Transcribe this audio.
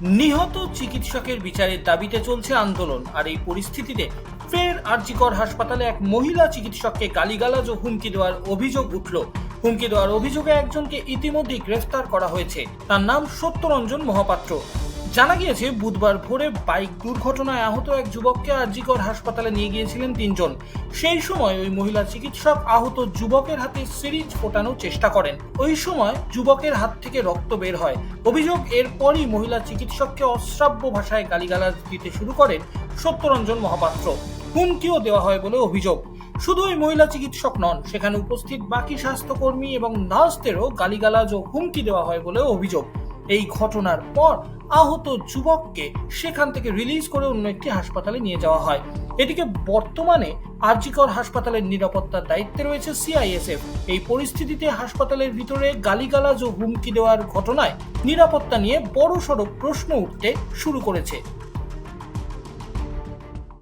নিহত চিকিৎসকের বিচারের দাবিতে চলছে আন্দোলন, আর এই পরিস্থিতিতে ফের আরজিকর হাসপাতালে এক মহিলা চিকিৎসককে গালিগালাজ ও হুমকি দেওয়ার অভিযোগ উঠল। হুমকি দেওয়ার অভিযোগে একজনকে ইতিমধ্যেই গ্রেফতার করা হয়েছে। তার নাম সত্যরঞ্জন মহাপাত্র। জানা গিয়েছে, বুধবার ভোরে বাইক দুর্ঘটনায় আহত এক যুবককে আরজিকর হাসপাতালে নিয়ে গিয়েছিলেন তিনজন। সেই সময় ওই মহিলা চিকিৎসক আহত যুবকের হাতে সিরিঞ্জ ফোটানোর চেষ্টা করেন। ওই সময় যুবকের হাত থেকে রক্ত বের হয়। অভিযোগ, এরপরই মহিলা চিকিৎসককে অশ্রাব্য ভাষায় গালিগালাজ দিতে শুরু করেন সত্যরঞ্জন মহাপাত্র। হুমকিও দেওয়া হয় বলে অভিযোগ। শুধু ওই মহিলা চিকিৎসক নন, সেখানে উপস্থিত বাকি স্বাস্থ্যকর্মী এবং নার্সদেরও গালিগালাজ ও হুমকি দেওয়া হয় বলে অভিযোগ। এই ঘটনার পর আহত যুবককে সেখান থেকে রিলিজ করে অন্য একটি হাসপাতালে নিয়ে যাওয়া হয়। এদিকে বর্তমানে আরজিকর হাসপাতালের নিরাপত্তার দায়িত্বে রয়েছে সিআইএসএফ এই পরিস্থিতিতে হাসপাতালের ভিতরে গালিগালাজ ও হুমকি দেওয়ার ঘটনায় নিরাপত্তা নিয়ে বড়সড় প্রশ্ন উঠতে শুরু করেছে।